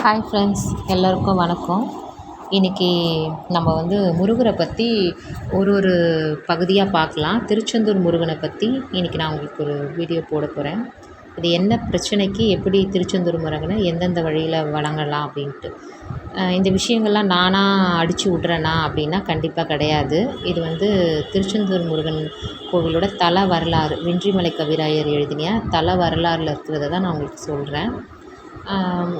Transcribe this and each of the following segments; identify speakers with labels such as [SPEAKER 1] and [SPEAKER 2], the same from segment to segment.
[SPEAKER 1] Hi friends எல்லோருக்கும் வணக்கம். இன்றைக்கி நம்ம வந்து முருகரை பற்றி ஒரு ஒரு பகுதியாக பார்க்கலாம். திருச்செந்தூர் முருகனை பற்றி இன்றைக்கி நான் உங்களுக்கு ஒரு வீடியோ போட போகிறேன் இது என்ன பிரச்சனைக்கு எப்படி திருச்செந்தூர் முருகனை எந்தெந்த வழியில் வழங்கலாம் அப்படின்ட்டு. இந்த விஷயங்கள்லாம் நானாக அடித்து விட்றேனா அப்படின்னா கண்டிப்பாக கிடையாது. இது வந்து திருச்செந்தூர் முருகன் கோவிலோட தல வரலாறு வென்றிமலை கவிராயர் எழுதினிய தல வரலாறில் இருக்கிறத தான் நான் உங்களுக்கு சொல்கிறேன்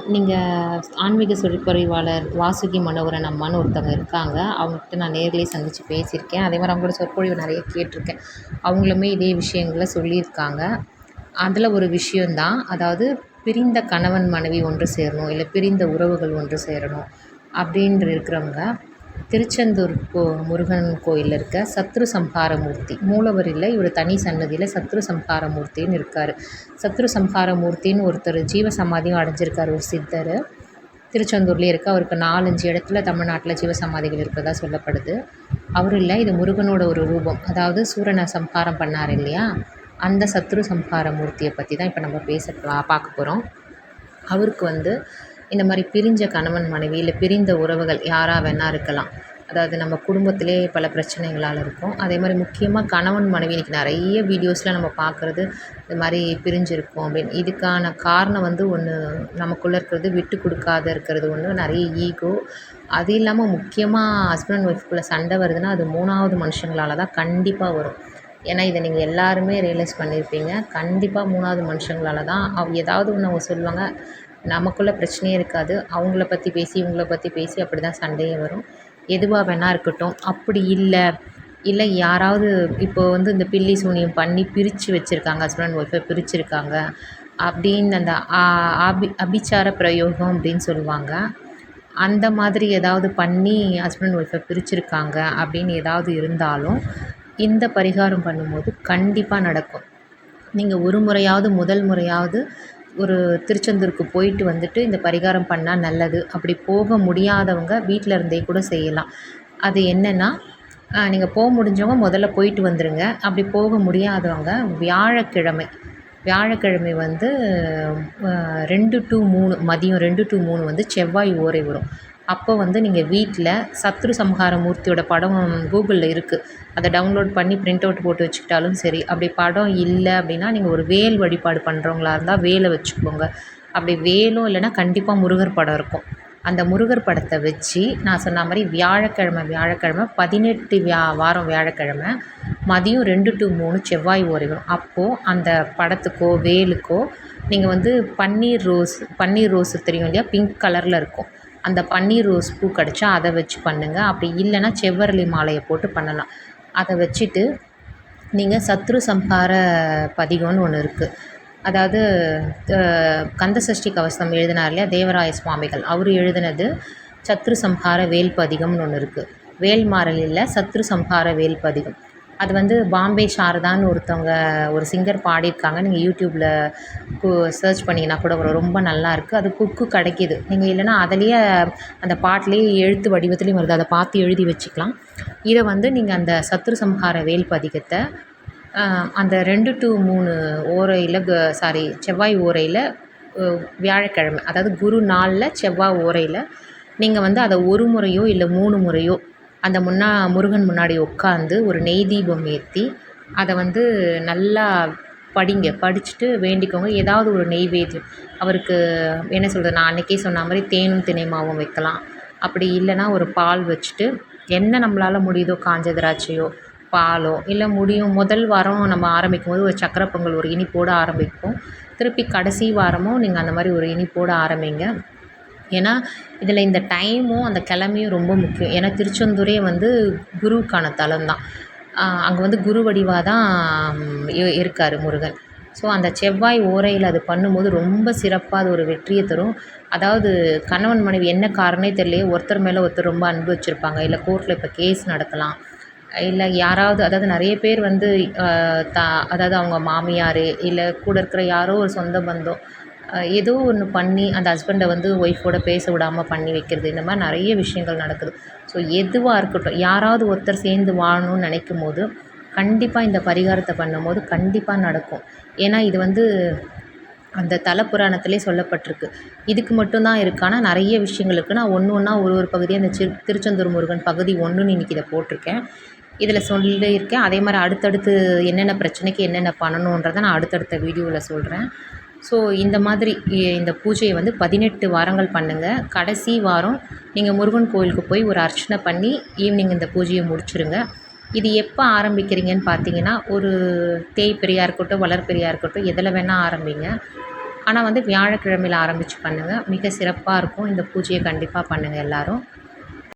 [SPEAKER 1] நீங்கள் ஆன்மீக சொற்பொழிவாளர் வாசுகி மனோகரன் அம்மான்னு ஒருத்தவங்க இருக்காங்க. அவங்ககிட்ட நான் நேர்லேயே சந்தித்து பேசியிருக்கேன். அதே மாதிரி அவங்களோட சொற்பொழிவு நிறைய கேட்டிருக்கேன். அவங்களுமே இதே விஷயங்களை சொல்லியிருக்காங்க. அதில் ஒரு விஷயந்தான் அதாவது பிரிந்த கணவன் மனைவி ஒன்று சேரணும் இல்லை பிரிந்த உறவுகள் ஒன்று சேரணும் அப்படின்ற இருக்கிறவங்க திருச்செந்தூர் கோ முருகன் கோயிலில் இருக்க சத்ரு சம்ஹாரமூர்த்தி மூலவர் இல்லை இவர் தனி சன்னதியில் சத்ரு சம்ஹாரமூர்த்தின்னு இருக்கார். சத்ரு சம்ஹாரமூர்த்தின்னு ஒருத்தர் ஜீவ சமாதியும் அடைஞ்சிருக்கார் ஒரு சித்தர். திருச்செந்தூர்லேயே இருக்க அவருக்கு நாலஞ்சு இடத்துல தமிழ்நாட்டில் ஜீவ சமாதிகள் இருக்கிறதா சொல்லப்படுது. அவர் இல்லை இது முருகனோட ஒரு ரூபம். அதாவது சூரனை சம்ஹாரம் பண்ணார் இல்லையா? அந்த சத்ரு சம்ஹார மூர்த்தியை பற்றி தான் இப்போ நம்ம பேச பார்க்க போகிறோம் அவருக்கு வந்து இந்த மாதிரி பிரிஞ்ச கணவன் மனைவி இல்லை பிரிந்த உறவுகள் யாராக வேணா இருக்கலாம். அதாவது நம்ம குடும்பத்திலே பல பிரச்சனைகளால் இருக்கும். அதே மாதிரி முக்கியமாக கணவன் மனைவி இன்றைக்கி நிறைய வீடியோஸில் நம்ம பார்க்குறது இது மாதிரி பிரிஞ்சிருக்கோம் அப்படின்னு. இதுக்கான காரணம் வந்து ஒன்று நமக்குள்ளே இருக்கிறது விட்டு கொடுக்காத இருக்கிறது ஒன்று நிறைய ஈகோ அது இல்லாமல் முக்கியமாக ஹஸ்பண்ட் அண்ட் ஒய்ஃப்குள்ளே சண்டை வருதுன்னா அது மூணாவது மனுஷங்களால தான் கண்டிப்பாக வரும். ஏன்னா இதை நீங்கள் எல்லாருமே ரியலைஸ் பண்ணியிருப்பீங்க கண்டிப்பாக மூணாவது மனுஷங்களால தான் அவ ஏதாவது ஒன்று அவங்க சொல்லுவாங்க நமக்குள்ளே பிரச்சனையே இருக்காது. அவங்கள பற்றி பேசி இவங்கள பற்றி பேசி அப்படி தான் சண்டையே வரும். எதுவாக வேணா இருக்கட்டும். அப்படி இல்லை. இல்லை யாராவது இப்போ வந்து இந்த பில்லி சூனியம் பண்ணி பிரித்து வச்சுருக்காங்க. ஹஸ்பண்ட் அண்ட் ஒய்ஃபை பிரிச்சிருக்காங்க. அப்படின்னு அந்த ஆ- அபி அபிச்சார பிரயோகம் அப்படின்னு சொல்லுவாங்க. அந்த மாதிரி ஏதாவது பண்ணி ஹஸ்பண்ட் ஒய்ஃபை பிரிச்சிருக்காங்க அப்படின்னு ஏதாவது இருந்தாலும் இந்த பரிகாரம் பண்ணும்போது கண்டிப்பாக நடக்கும். நீங்கள் ஒரு முறையாவது முதல் முறையாவது ஒரு திருச்செந்தூருக்கு போயிட்டு வந்துட்டு இந்த பரிகாரம் பண்ணால் நல்லது. அப்படி போக முடியாதவங்க வீட்டில் இருந்தே கூட செய்யலாம். அது என்னென்னா நீங்கள் போக முடிஞ்சவங்க முதல்ல போயிட்டு வந்துடுங்க அப்படி போக முடியாதவங்க வியாழக்கிழமை வியாழக்கிழமை வந்து ரெண்டு டு மூணு மதியம் ரெண்டு டு மூணு வந்து செவ்வாய் ஓரை வரும். அப்போ வந்து நீங்கள் வீட்டில் சத்ரு சம்ஹார மூர்த்தியோட படம் கூகுளில் இருக்குது அதை டவுன்லோட் பண்ணி பிரிண்ட் அவுட் போட்டு வச்சுக்கிட்டாலும் சரி அப்படி படம் இல்லை அப்படின்னா நீங்கள் ஒரு வேல் வழிபாடு பண்ணுறவங்களா இருந்தால் வேலை வச்சுக்கோங்க. அப்படி வேலும் இல்லைன்னா கண்டிப்பாக முருகர் படம் இருக்கும். அந்த முருகர் படத்தை வச்சு நான் சொன்ன மாதிரி வியாழக்கிழமை வியாழக்கிழமை பதினெட்டு வியா வாரம் வியாழக்கிழமை மதியம் ரெண்டு டு மூணு செவ்வாய் ஓரை வரும். அப்போது அந்த படத்துக்கோ வேலுக்கோ நீங்கள் வந்து பன்னீர் ரோஸ் பன்னீர் ரோஸ் தெரியும் இல்லையா? பிங்க் கலரில் இருக்கும். அந்த பன்னீர் ரோஸ் பூ கிடச்சா அதை வச்சு பண்ணுங்கள் அப்படி இல்லைன்னா செவ்வரளி மாலையை போட்டு பண்ணலாம். அதை வச்சுட்டு நீங்கள் சத்ரு சம்ஹார பதிகம்னு ஒன்று இருக்குது அதாவது கந்தசஷ்டி கவசம் எழுதினார் இல்லையா தேவராய சுவாமிகள். அவர் எழுதினது சத்ரு சம்ஹார வேல் பதிகம்னு ஒன்று இருக்குது வேல்மாறல் இல்லை சத்ரு சம்ஹார வேல் பதிகம். அது வந்து பாம்பே சாரதான்னு ஒருத்தவங்க ஒரு சிங்கர் பாடியிருக்காங்க. நீங்கள் யூடியூப்பில் சர்ச் பண்ணிங்கன்னா கூட வரும். ரொம்ப நல்லா இருக்குது அது புக்கு கிடைக்கிது. நீங்கள் இல்லைன்னா அதுலேயே அந்த பாட்டிலேயே எழுத்து வடிவத்துலேயும் வருது. அதை பார்த்து எழுதி வச்சுக்கலாம். இதை வந்து நீங்கள் அந்த சத்ரு சம்ஹார வேல் பதிகத்தை அந்த ரெண்டு டு மூணு ஓரையில் சாரி செவ்வாய் ஓரையில் வியாழக்கிழமை அதாவது குரு நாளில் செவ்வாய் ஓரையில் நீங்கள் வந்து அதை ஒரு முறையோ இல்லை மூணு முறையோ அந்த முன்னா முருகன் முன்னாடி உட்காந்து ஒரு நெய் தீபம் ஏற்றி அதை வந்து நல்லா படிங்க. படிச்சுட்டு வேண்டிக்கோங்க. ஏதாவது ஒரு நெய்வேத்தியம். அவருக்கு என்ன சொல்கிறது நான் அன்றைக்கே சொன்ன மாதிரி தேனும் தினைமாவும் வைக்கலாம். அப்படி இல்லைன்னா ஒரு பால் வச்சுட்டு என்ன நம்மளால் முடியுதோ காஞ்ச திராட்சையோ பாலோ இல்லை முடியும். முதல் வாரம் நம்ம ஆரம்பிக்கும் போது ஒரு சக்கரை பொங்கல் ஒரு இனிப்போடு ஆரம்பிப்போம். திருப்பி கடைசி வாரமும் நீங்கள் அந்த மாதிரி ஒரு இனிப்போடு ஆரம்பிங்க. ஏன்னா இதில் இந்த டைமும் அந்த கிழமையும் ரொம்ப முக்கியம். ஏன்னா திருச்செந்தூரே வந்து குருவுக்கான தலம் தான். அங்கே வந்து குரு வடிவாக தான் இருக்கார் முருகன். ஸோ அந்த செவ்வாய் ஓரையில் அது பண்ணும்போது ரொம்ப சிறப்பாக அது ஒரு வெற்றியை தரும். அதாவது கணவன் மனைவி என்ன காரணமே தெரியலையே ஒருத்தர் மேலே ஒருத்தர் ரொம்ப அன்பு வச்சுருப்பாங்க. இல்லை கோர்ட்டில் இப்போ கேஸ் நடக்கலாம். இல்லை யாராவது அதாவது நிறைய பேர் வந்து தா த அதாவது அவங்க மாமியார் இல்லை கூட இருக்கிற யாரோ ஒரு சொந்த பந்தம். ஏதோ ஒன்று பண்ணி அந்த ஹஸ்பண்டை வந்து ஒய்ஃபோட பேச விடாமல் பண்ணி வைக்கிறது. இந்த மாதிரி நிறைய விஷயங்கள் நடக்குது. ஸோ எதுவாக இருக்கட்டும் யாராவது ஒருத்தர் சேர்ந்து வாழணும்னு நினைக்கும் போது கண்டிப்பாக இந்த பரிகாரத்தை பண்ணும்போது கண்டிப்பாக நடக்கும். ஏன்னா இது வந்து அந்த தல புராணத்திலே சொல்லப்பட்டிருக்கு. இதுக்கு மட்டும்தான் இருக்கானா நிறைய விஷயங்கள் இருக்குது நான் ஒன்று ஒன்றா ஒரு ஒரு பகுதியாக அந்த சிறு திருச்செந்தூர் முருகன் பகுதி ஒன்றுன்னு இன்றைக்கி இதை போட்டிருக்கேன். இதில் சொல்லியிருக்கேன். அதே மாதிரி அடுத்தடுத்து என்னென்ன பிரச்சனைக்கு என்னென்ன பண்ணணுன்றதை நான் அடுத்தடுத்த வீடியோவில் சொல்கிறேன் ஸோ இந்த மாதிரி இந்த பூஜையை வந்து பதினெட்டு வாரங்கள் பண்ணுங்கள் கடைசி வாரம் நீங்கள் முருகன் கோயிலுக்கு போய் ஒரு அர்ச்சனை பண்ணி ஈவினிங் இந்த பூஜையை முடிச்சுருங்க. இது எப்போ ஆரம்பிக்கிறீங்கன்னு பார்த்தீங்கன்னா ஒரு தேய்பிரியாக இருக்கட்டும் வளர்பெரியாக இருக்கட்டும் எதில் வேணால் ஆரம்பிங்க. ஆனால் வந்து வியாழக்கிழமையில் ஆரம்பித்து பண்ணுங்கள் மிக சிறப்பாக இருக்கும். இந்த பூஜையை கண்டிப்பாக பண்ணுங்கள் எல்லாரும்.